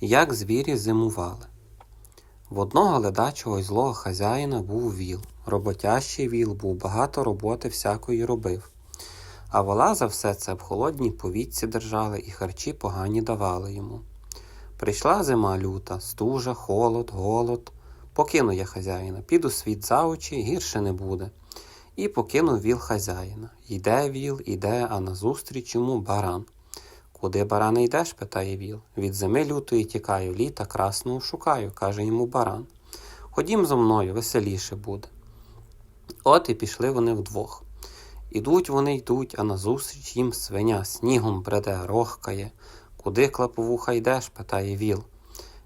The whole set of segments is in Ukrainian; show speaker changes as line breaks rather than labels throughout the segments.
Як звірі зимували. В одного ледачого й злого хазяїна був віл. Роботящий віл був, багато роботи всякої робив. А вола за все це в холодній повітці держали і харчі погані давали йому. Прийшла зима люта, стужа, холод, голод. Покину я хазяїна, піду світ за очі, гірше не буде. І покинув віл хазяїна. Йде віл, іде, а назустріч йому баран. Куди баране йдеш? питає віл. Від зими лютої тікаю, літа красного шукаю, каже йому баран. Ходім зо мною, веселіше буде. От і пішли вони вдвох. Ідуть вони йдуть, а назустріч їм свиня снігом бреде, рохкає. Куди клаповуха йдеш? питає віл.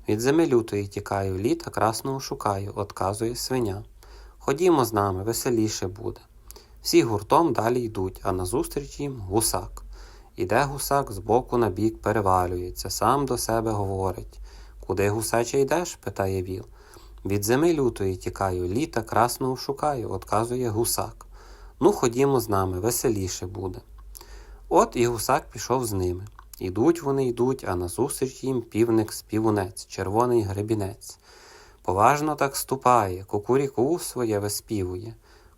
Від зими лютої тікаю, літа красного шукаю, отказує свиня. Ходімо з нами, веселіше буде. Всі гуртом далі йдуть, а назустріч їм гусак. Іде гусак збоку на бік перевалюється, сам до себе говорить. Куди гусаче йдеш? питає віл. Від зими лютої тікаю, літа красного шукаю, отказує гусак. Ну, ходімо з нами, веселіше буде. От і гусак пішов з ними. Ідуть вони йдуть, а назустріч їм півник співунець, червоний гребінець. Поважно так ступає, кукуріку своє виспівує.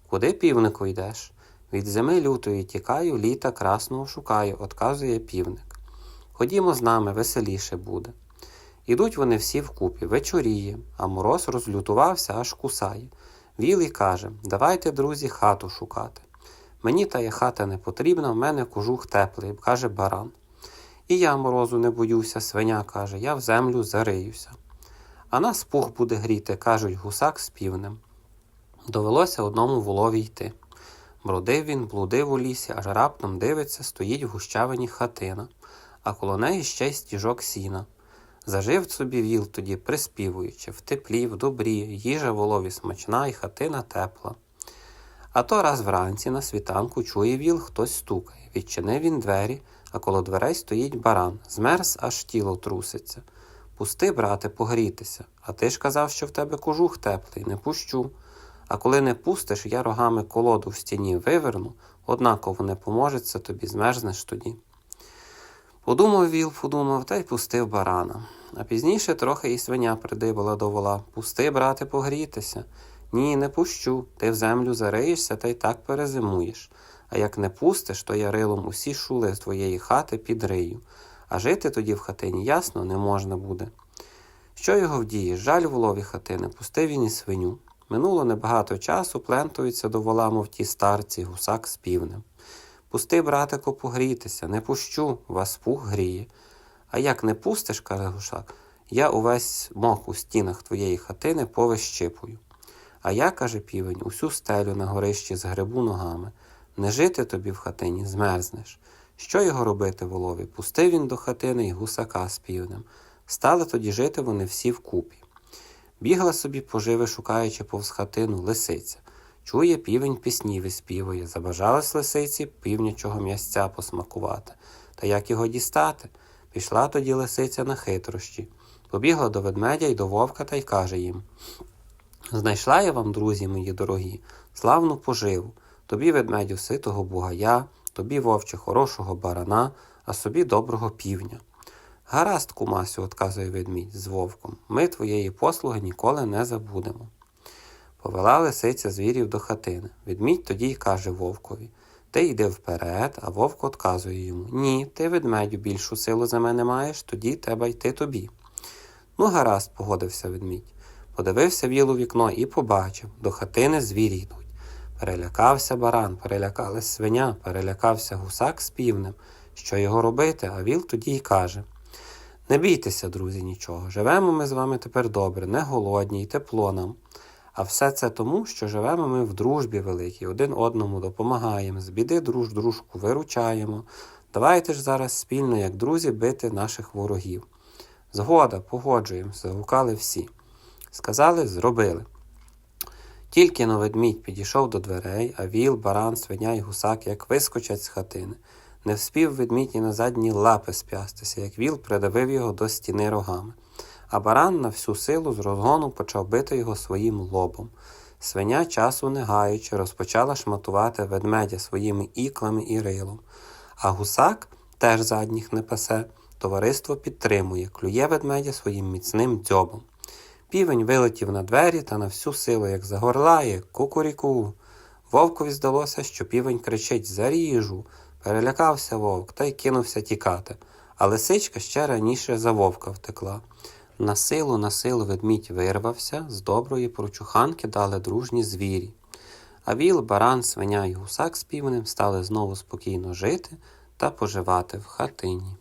Куди півнику йдеш? Від зими лютої тікаю, літа красного шукаю, отказує півник. Ходімо з нами, веселіше буде. Ідуть вони всі вкупі, вечоріє, а мороз розлютувався, аж кусає. Віл і каже Давайте, друзі, хату шукати. Мені тая хата не потрібна, в мене кожух теплий, каже баран. І я морозу не боюся, свиня каже, я в землю зариюся. А нас пух буде гріти, кажуть гусак з півнем. Довелося одному волові йти. Бродив він, блудив у лісі, аж раптом дивиться, стоїть в гущавині хатина, а коло неї ще й стіжок сіна. Зажив собі віл тоді, приспівуючи, в теплі, в добрі, їжа волові смачна і хатина тепла. А то раз вранці на світанку чує віл, хтось стукає. Відчинив він двері, а коло дверей стоїть баран. Змерз, аж тіло труситься. Пусти, брате, погрітися. А ти ж казав, що в тебе кожух теплий, не пущу. А коли не пустиш, я рогами колоду в стіні виверну, однаково не поможеться тобі, змерзнеш тоді. Подумав віл, подумав, та й пустив барана. А пізніше трохи і свиня придибала до вола. Пусти, брате, погрітися. Ні, не пущу. Ти в землю зариєшся та й так перезимуєш. А як не пустиш, то я рилом усі шули з твоєї хати підрию. А жити тоді в хатині ясно не можна буде. Що його вдіє? Жаль волові хатини, пустив він і свиню. Минуло небагато часу, плентуються до вола, мов ті старці, гусак з півнем. Пусти, братику, погрітися, не пущу, вас пух гріє. А як не пустиш, каже гусак, я увесь мох у стінах твоєї хатини повищипую. А я, каже півень, усю стелю на горищі з грибу ногами. Не жити тобі в хатині, змерзнеш. Що його робити, волові? Пустив він до хатини й гусака з півнем. Стали тоді жити вони всі вкупі. Бігла собі поживи, шукаючи повз хатину, лисиця. Чує, півень пісні виспівує. Забажалась лисиці півнячого м'ясця посмакувати. Та як його дістати? Пішла тоді лисиця на хитрощі. Побігла до ведмедя й до вовка та й каже їм Знайшла я вам, друзі мої дорогі, славну поживу. Тобі ведмедю ситого бугая, тобі вовче хорошого барана, а собі доброго півня. Гаразд, кумасю, отказує ведмідь з вовком, ми твоєї послуги ніколи не забудемо. Повела лисиця звірів до хатини. Ведмідь тоді й каже вовкові Ти йди вперед, а вовк отказує йому Ні, ти, ведмедю, більшу силу за мене маєш, тоді треба йти тобі. Ну, гаразд, погодився ведмідь. Подивився віл у вікно і побачив до хатини звірі йдуть. Перелякався баран, перелякалась свиня, перелякався гусак з півнем. Що його робити? А віл тоді й каже Не бійтеся, друзі, нічого. Живемо ми з вами тепер добре, не голодні й тепло нам. А все це тому, що живемо ми в дружбі великій, один одному допомагаємо, з біди друж дружку виручаємо. Давайте ж зараз спільно, як друзі, бити наших ворогів. Згода, погоджуємося, гукали всі. Сказали, зробили. Тільки но ведмідь підійшов до дверей, а віл, баран, свиня й гусак як вискочать з хатини. Не вспів ведмідь і на задні лапи сп'ястися, як віл придавив його до стіни рогами. А баран на всю силу з розгону почав бити його своїм лобом. Свиня, часу не гаючи, розпочала шматувати ведмедя своїми іклами і рилом. А гусак теж задніх не пасе, Товариство підтримує, клює ведмедя своїм міцним дзьобом. Півень вилетів на двері та на всю силу, як загорлає, кукуріку. Вовкові здалося, що півень кричить Заріжу. Перелякався вовк та й кинувся тікати. А лисичка ще раніше за вовка втекла. На силу, на силу ведмідь вирвався, з доброї прочуханки дали дружні звірі. А віл, баран, свиня і гусак з півнем стали знову спокійно жити та поживати в хатині.